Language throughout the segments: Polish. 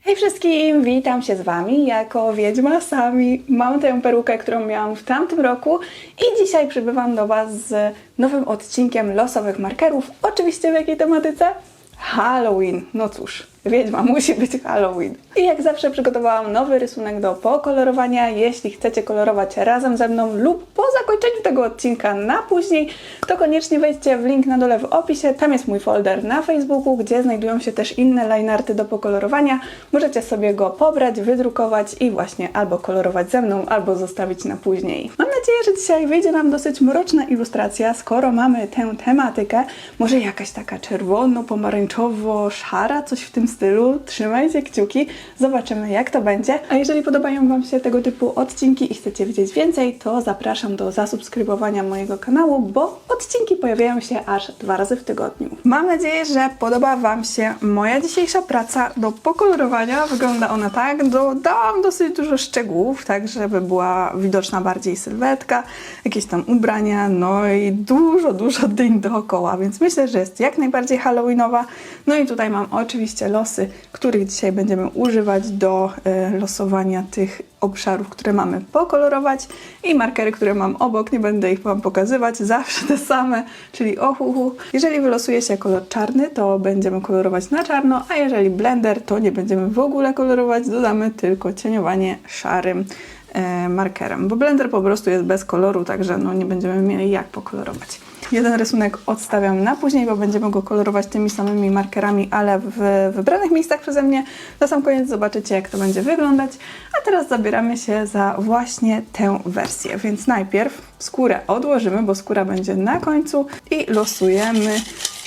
Hej wszystkim, witam się z Wami jako Wiedźma Sami. Mam tę perukę, którą miałam w tamtym roku i dzisiaj przybywam do Was z nowym odcinkiem losowych markerów. Oczywiście w jakiej tematyce? Halloween. No cóż, Wiedźma musi być Halloween. I jak zawsze przygotowałam nowy rysunek do pokolorowania. Jeśli chcecie kolorować razem ze mną lub po zakończeniu tego odcinka na później, to koniecznie wejdźcie w link na dole w opisie. Tam jest mój folder na Facebooku, gdzie znajdują się też inne linearty do pokolorowania. Możecie sobie go pobrać, wydrukować i właśnie albo kolorować ze mną, albo zostawić na później. Mam nadzieję, że dzisiaj wyjdzie nam dosyć mroczna ilustracja, skoro mamy tę tematykę. Może jakaś taka czerwono-pomarańczowo-szara, coś w tym stylu. Trzymajcie kciuki, zobaczymy jak to będzie. A jeżeli podobają Wam się tego typu odcinki i chcecie wiedzieć więcej, to zapraszam do zasubskrybowania mojego kanału, bo odcinki pojawiają się aż dwa razy w tygodniu. Mam nadzieję, że podoba Wam się moja dzisiejsza praca do pokolorowania. Wygląda ona tak. Dodałam dosyć dużo szczegółów, tak żeby była widoczna bardziej sylwetka, jakieś tam ubrania, no i dużo, dużo dyń dookoła, więc myślę, że jest jak najbardziej halloweenowa. No i tutaj mam oczywiście losy, których dzisiaj będziemy używać do e, losowania tych obszarów, które mamy pokolorować i markery, które mam obok, nie będę ich Wam pokazywać, zawsze te same, czyli ohuhu. Jeżeli wylosuje się kolor czarny, to będziemy kolorować na czarno, a jeżeli blender, to nie będziemy w ogóle kolorować, dodamy tylko cieniowanie szarym e, markerem, bo blender po prostu jest bez koloru, także no nie będziemy mieli jak pokolorować. Jeden rysunek odstawiam na później, bo będziemy go kolorować tymi samymi markerami, ale w wybranych miejscach przeze mnie. Na sam koniec zobaczycie, jak to będzie wyglądać. A teraz zabieramy się za właśnie tę wersję. Więc najpierw skórę odłożymy, bo skóra będzie na końcu i losujemy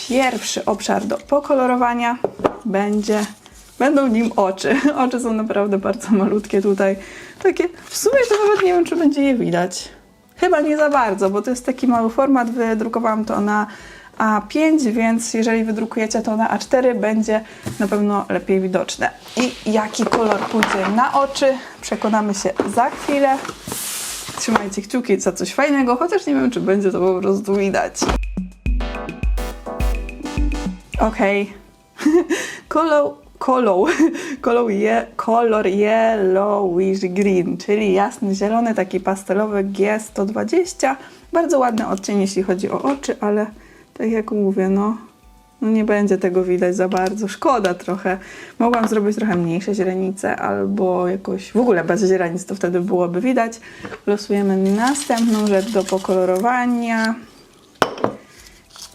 pierwszy obszar do pokolorowania. Będzie Będą nim oczy. Oczy są naprawdę bardzo malutkie tutaj. Takie, w sumie to nawet nie wiem, czy będzie je widać. Chyba nie za bardzo, bo to jest taki mały format. Wydrukowałam to na A5, więc jeżeli wydrukujecie to na A4, będzie na pewno lepiej widoczne. I jaki kolor pójdzie na oczy, przekonamy się za chwilę. Trzymajcie kciuki za coś fajnego, chociaż nie wiem, czy będzie to po prostu widać. Okej. kolor, kolor, yellowish green, czyli jasny zielony, taki pastelowy G120. Bardzo ładny odcień, jeśli chodzi o oczy, ale tak jak mówię, no, no nie będzie tego widać za bardzo. Szkoda trochę. Mogłam zrobić trochę mniejsze źrenice albo jakoś w ogóle bez źrenic, to wtedy byłoby widać. Losujemy następną rzecz do pokolorowania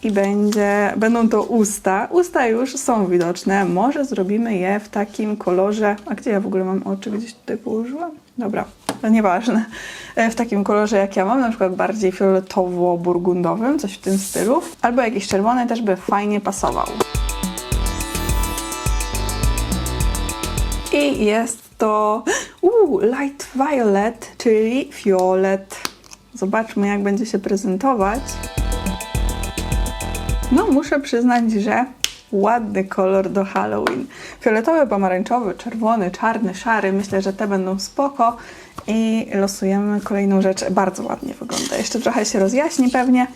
i będzie, będą to usta. Usta już są widoczne. Może zrobimy je w takim kolorze. A gdzie ja w ogóle mam oczy? Gdzieś tutaj położyłam? Dobra, to nieważne. E, W takim kolorze jak ja mam, na przykład bardziej fioletowo-burgundowym, coś w tym stylu. Albo jakiś czerwony też by fajnie pasował. I jest to uu, light violet, czyli fiolet. Zobaczmy, jak będzie się prezentować. No, muszę przyznać, że ładny kolor do Halloween. Fioletowy, pomarańczowy, czerwony, czarny, szary. Myślę, że te będą spoko. I losujemy kolejną rzecz. Bardzo ładnie wygląda. Jeszcze trochę się rozjaśni pewnie,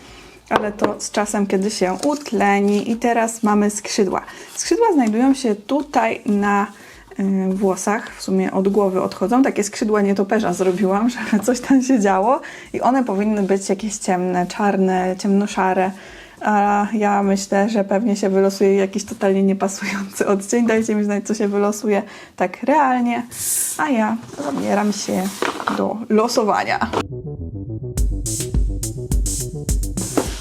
ale to z czasem, kiedy się utleni. I teraz mamy skrzydła. Skrzydła znajdują się tutaj na y, włosach, w sumie od głowy odchodzą. Takie skrzydła nietoperza zrobiłam, żeby coś tam się działo. I one powinny być jakieś ciemne, czarne, ciemnoszare. A ja myślę, że pewnie się wylosuje jakiś totalnie niepasujący odcień. Dajcie mi znać, co się wylosuje tak realnie. A ja zabieram się do losowania.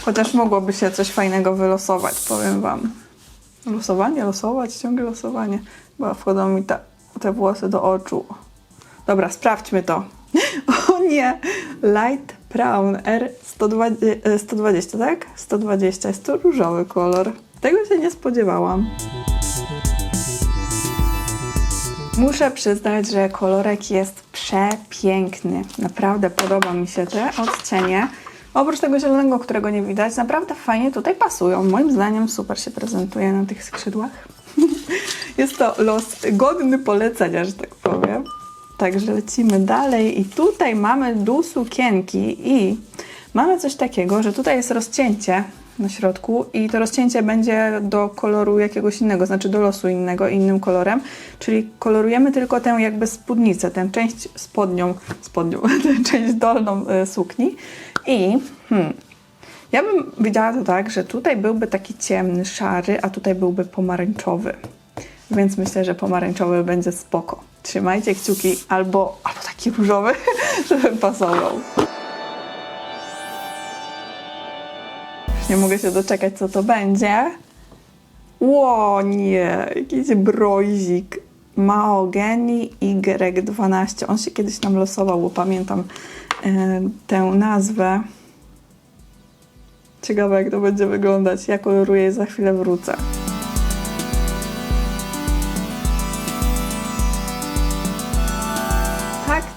Chociaż mogłoby się coś fajnego wylosować, powiem Wam. Losowanie, losować, ciągle losowanie. Bo wchodzą mi te włosy do oczu. Dobra, sprawdźmy to. O nie! Light Brown R120, 120, tak? 120. Jest to różowy kolor. Tego się nie spodziewałam. Muszę przyznać, że kolorek jest przepiękny. Naprawdę podoba mi się te odcienie. Oprócz tego zielonego, którego nie widać, naprawdę fajnie tutaj pasują. Moim zdaniem super się prezentuje na tych skrzydłach. Jest to los godny polecenia, że tak powiem. Także lecimy dalej i tutaj mamy dół sukienki i mamy coś takiego, że tutaj jest rozcięcie na środku i to rozcięcie będzie do koloru jakiegoś innego, znaczy do losu innego, innym kolorem, czyli kolorujemy tylko tę jakby spódnicę, tę część spodnią, spodnią, tę część dolną e, sukni i hmm, ja bym widziała to tak, że tutaj byłby taki ciemny, szary, a tutaj byłby pomarańczowy. Więc myślę, że pomarańczowy będzie spoko. Trzymajcie kciuki albo, albo taki różowy, żeby pasował. Nie mogę się doczekać, co to będzie. Ło, nie, jakiś brozik. Mahogany Y12. On się kiedyś nam losował, bo pamiętam e, tę nazwę. Ciekawe, jak to będzie wyglądać. Ja koloruję i za chwilę wrócę.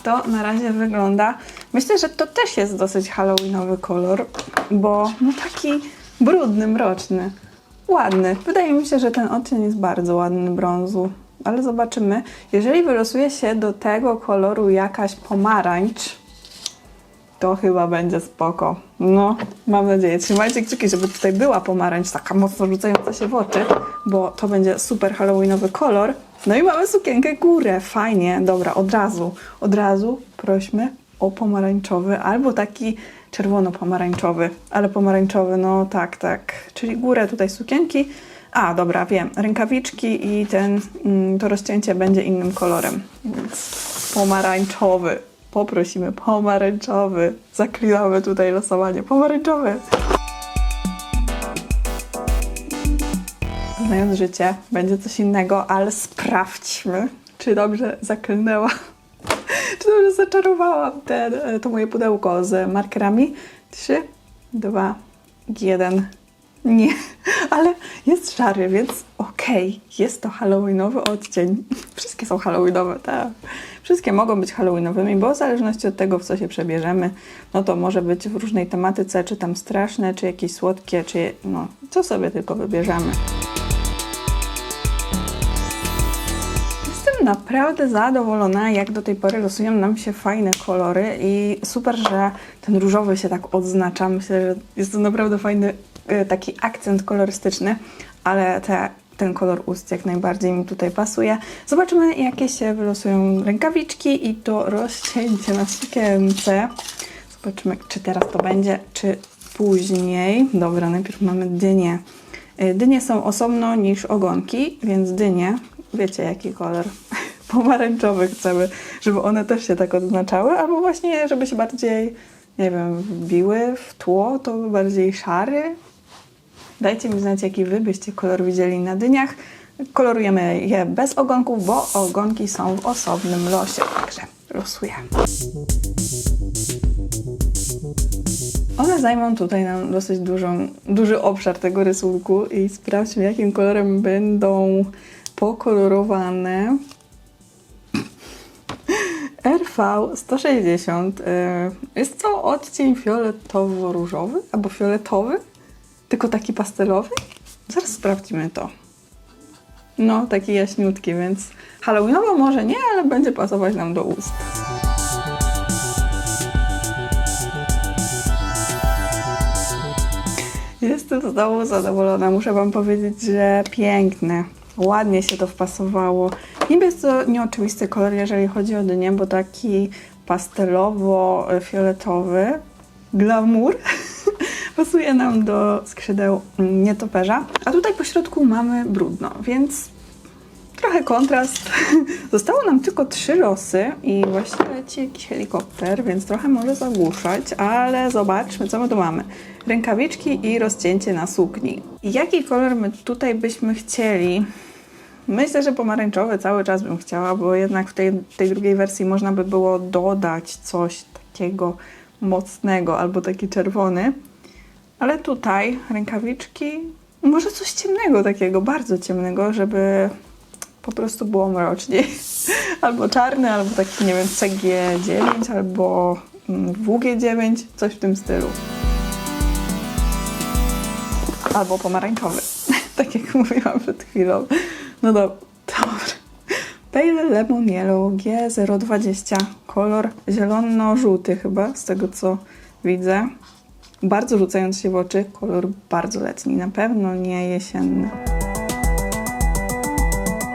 To na razie wygląda. Myślę, że to też jest dosyć halloweenowy kolor, bo no taki brudny, mroczny. Ładny. Wydaje mi się, że ten odcień jest bardzo ładny brązu. Ale zobaczymy. Jeżeli wylosuje się do tego koloru jakaś pomarańcz, to chyba będzie spoko. No, mam nadzieję. Trzymajcie kciuki, żeby tutaj była pomarańcz, taka mocno rzucająca się w oczy, bo to będzie super halloweenowy kolor. No i mamy sukienkę górę, fajnie. Dobra, od razu, od razu prośmy o pomarańczowy albo taki czerwono-pomarańczowy, ale pomarańczowy, no tak, tak. Czyli górę tutaj sukienki. A, dobra, wiem. Rękawiczki i ten, mm, to rozcięcie będzie innym kolorem. Więc pomarańczowy. Poprosimy pomarańczowy. Zaklinamy tutaj losowanie. Pomarańczowy. Znając życie, będzie coś innego, ale sprawdźmy, czy dobrze zaklnęła. Czy dobrze zaczarowałam ten, e, to moje pudełko z markerami. Trzy, dwa, jeden. Nie, ale jest szary, więc okej, jest to halloweenowy odcień. Wszystkie są halloweenowe, tak. Wszystkie mogą być halloweenowymi, bo w zależności od tego, w co się przebierzemy, no to może być w różnej tematyce, czy tam straszne, czy jakieś słodkie, czy no, co sobie tylko wybierzemy. Naprawdę zadowolona, jak do tej pory losują nam się fajne kolory i super, że ten różowy się tak odznacza. Myślę, że jest to naprawdę fajny e, taki akcent kolorystyczny, ale te, ten kolor ust jak najbardziej mi tutaj pasuje. Zobaczymy, jakie się wylosują rękawiczki i to rozcięcie na sukience. Zobaczymy, czy teraz to będzie, czy później. Dobra, najpierw mamy dynię. Y, Dynie są osobno niż ogonki, więc dynie, wiecie jaki kolor pomarańczowy chcemy, żeby one też się tak odznaczały, albo właśnie, żeby się bardziej, nie wiem, wbiły w tło, to bardziej szary. Dajcie mi znać, jaki wy byście kolor widzieli na dyniach. Kolorujemy je bez ogonków, bo ogonki są w osobnym losie, także losujemy. One zajmą tutaj nam dosyć dużą, duży obszar tego rysunku i sprawdźmy, jakim kolorem będą pokolorowane. RV 160 y, jest to odcień fioletowo-różowy albo fioletowy, tylko taki pastelowy. Zaraz sprawdźmy to. No, taki jaśniutki, więc halloweenowo może nie, ale będzie pasować nam do ust. Jestem znowu zadowolona. Muszę Wam powiedzieć, że piękne. Ładnie się to wpasowało. Niby jest to nieoczywisty kolor, jeżeli chodzi o dynię, bo taki pastelowo-fioletowy glamour pasuje nam do skrzydeł nietoperza. A tutaj po środku mamy brudno, więc trochę kontrast. Zostało nam tylko trzy losy i właśnie leci jakiś helikopter, więc trochę może zagłuszać, ale zobaczmy, co my tu mamy. Rękawiczki i rozcięcie na sukni. Jaki kolor my tutaj byśmy chcieli? Myślę, że pomarańczowy cały czas bym chciała, bo jednak w tej, tej drugiej wersji można by było dodać coś takiego mocnego albo taki czerwony. Ale tutaj rękawiczki, może coś ciemnego takiego, bardzo ciemnego, żeby po prostu było mroczniej. Albo czarny, albo taki, nie wiem, CG9, albo mm, WG9, coś w tym stylu. Albo pomarańczowy, tak jak mówiłam przed chwilą. No do, dobra. Pale Lemon Yellow G020, kolor zielono-żółty chyba, z tego co widzę. bardzo rzucający się w oczy, kolor bardzo letni, na pewno nie jesienny.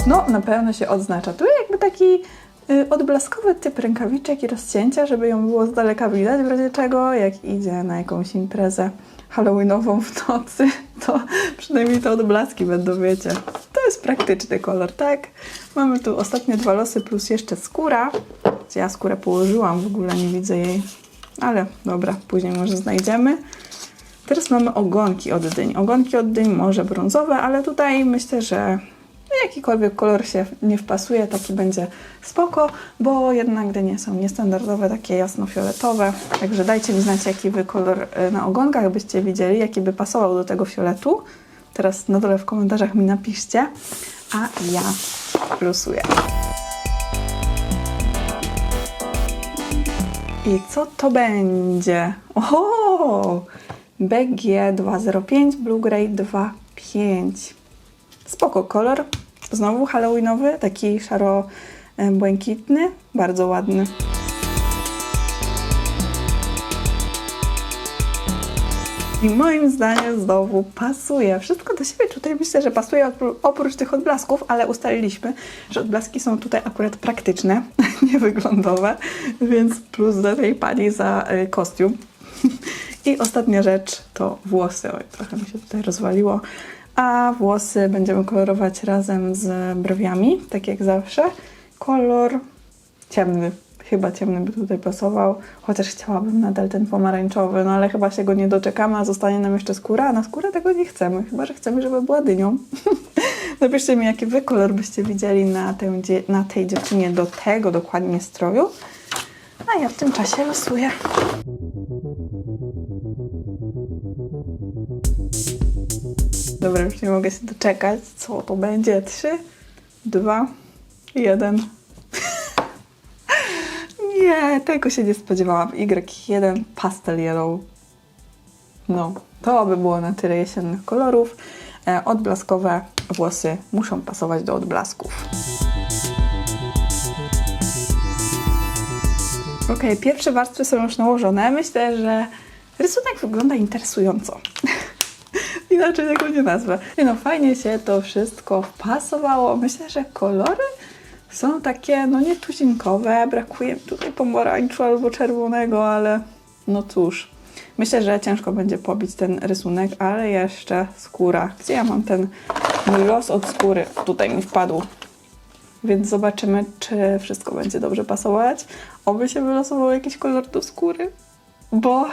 No, na pewno się odznacza. Tu jakby taki y, odblaskowy typ rękawiczek i rozcięcia, żeby ją było z daleka widać, w razie czego, jak idzie na jakąś imprezę halloweenową w nocy, to przynajmniej te odblaski będą, wiecie. Praktyczny kolor, tak? Mamy tu ostatnie dwa losy plus jeszcze skóra. Ja skórę położyłam, w ogóle nie widzę jej. Ale dobra, później może znajdziemy. Teraz mamy ogonki od dyń. Ogonki od dyń może brązowe, ale tutaj myślę, że jakikolwiek kolor się nie wpasuje, taki będzie spoko, bo jednak dynie są niestandardowe, takie jasno-fioletowe. Także dajcie mi znać, jaki wy kolor y, na ogonkach byście widzieli, jaki by pasował do tego fioletu. Teraz na dole w komentarzach mi napiszcie, a ja losuję. I co to będzie? O! BG205 Blue Grey 25. Spoko kolor. Znowu halloweenowy, taki szaro-błękitny. Bardzo ładny. I moim zdaniem znowu pasuje. Wszystko do siebie tutaj myślę, że pasuje opró- oprócz tych odblasków, ale ustaliliśmy, że odblaski są tutaj akurat praktyczne, nie wyglądowe, więc plus dla tej pani za y, kostium. I ostatnia rzecz to włosy. Oj, trochę mi się tutaj rozwaliło. A włosy będziemy kolorować razem z brwiami, tak jak zawsze. Kolor ciemny. Chyba ciemny by tutaj pasował, chociaż chciałabym nadal ten pomarańczowy, no ale chyba się go nie doczekamy, a zostanie nam jeszcze skóra, a na skórę tego nie chcemy, chyba że chcemy, żeby była dynią. Napiszcie mi, jaki wy kolor byście widzieli na, tę, na tej dziewczynie do tego dokładnie stroju. A ja w tym czasie losuję. Dobra, już nie mogę się doczekać. Co to będzie? Trzy, dwa, jeden. Nie, tego się nie spodziewałam. Y1 Pastel Yellow. No, to by było na tyle jesiennych kolorów. E, odblaskowe włosy muszą pasować do odblasków. Ok, pierwsze warstwy są już nałożone. Myślę, że rysunek wygląda interesująco. Inaczej tego nie nazwę. Nie no, fajnie się to wszystko wpasowało. Myślę, że kolory są takie, no nie tuzinkowe. Brakuje tutaj pomarańczu albo czerwonego, ale no cóż. Myślę, że ciężko będzie pobić ten rysunek, ale jeszcze skóra. Gdzie ja mam ten mój los od skóry? Tutaj mi wpadł. Więc zobaczymy, czy wszystko będzie dobrze pasować. Oby się wylosował jakiś kolor do skóry, bo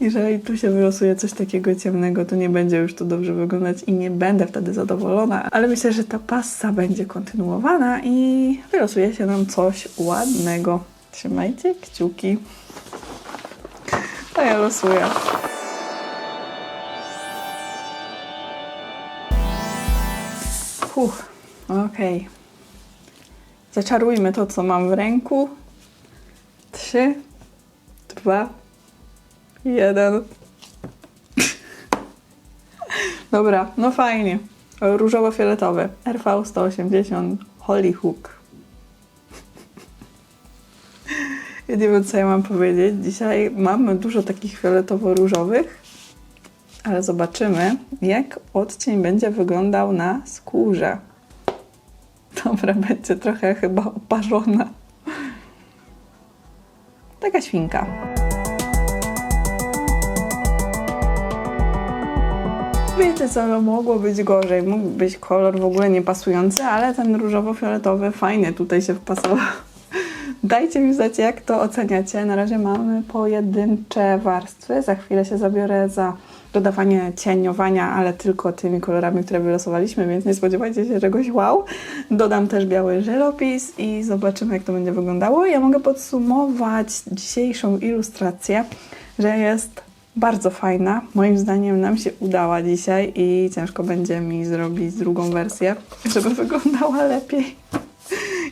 jeżeli tu się wylosuje coś takiego ciemnego, to nie będzie już to dobrze wyglądać i nie będę wtedy zadowolona. Ale myślę, że ta passa będzie kontynuowana i wylosuje się nam coś ładnego. Trzymajcie kciuki. A ja losuję. Fuh, okej. Zaczarujmy to, co mam w ręku. Trzy, dwa, jeden. Dobra, no fajnie. Różowo-fioletowy. RV 180 Holy Hook. Ja nie wiem, co ja mam powiedzieć. Dzisiaj mamy dużo takich fioletowo-różowych, ale zobaczymy, jak odcień będzie wyglądał na skórze. Dobra, będzie trochę chyba oparzona. Taka świnka. Wiecie co, no mogło być gorzej. Mógł być kolor w ogóle niepasujący, ale ten różowo-fioletowy fajnie tutaj się wpasował. Dajcie mi znać, jak to oceniacie. Na razie mamy pojedyncze warstwy. Za chwilę się zabiorę za dodawanie cieniowania, ale tylko tymi kolorami, które wylosowaliśmy, więc nie spodziewajcie się czegoś wow. Dodam też biały żelopis i zobaczymy, jak to będzie wyglądało. Ja mogę podsumować dzisiejszą ilustrację, że jest bardzo fajna. Moim zdaniem nam się udała dzisiaj i ciężko będzie mi zrobić drugą wersję, żeby wyglądała lepiej.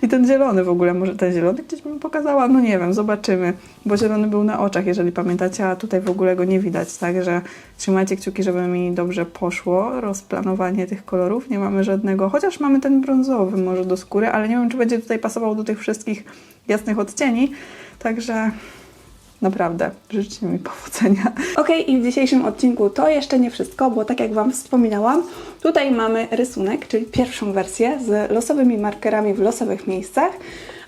I ten zielony w ogóle, może ten zielony gdzieś bym pokazała? No nie wiem, zobaczymy. Bo zielony był na oczach, jeżeli pamiętacie, a tutaj w ogóle go nie widać. Także trzymajcie kciuki, żeby mi dobrze poszło rozplanowanie tych kolorów. Nie mamy żadnego, chociaż mamy ten brązowy może do skóry, ale nie wiem, czy będzie tutaj pasował do tych wszystkich jasnych odcieni. Także Naprawdę, życzcie mi powodzenia. Ok, i w dzisiejszym odcinku to jeszcze nie wszystko, bo tak jak Wam wspominałam, tutaj mamy rysunek, czyli pierwszą wersję z losowymi markerami w losowych miejscach,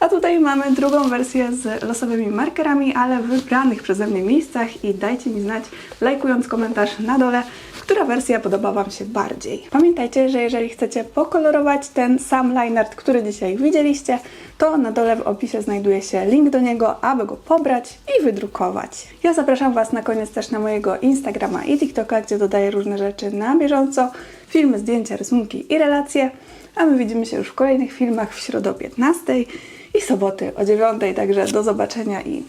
a tutaj mamy drugą wersję z losowymi markerami, ale w wybranych przeze mnie miejscach i dajcie mi znać, lajkując komentarz na dole, która wersja podoba Wam się bardziej. Pamiętajcie, że jeżeli chcecie pokolorować ten sam line art, który dzisiaj widzieliście, to na dole w opisie znajduje się link do niego, aby go pobrać i wydrukować. Ja zapraszam Was na koniec też na mojego Instagrama i TikToka, gdzie dodaję różne rzeczy na bieżąco, filmy, zdjęcia, rysunki i relacje, a my widzimy się już w kolejnych filmach w środę o 15 i soboty o 9, także do zobaczenia i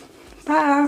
pa!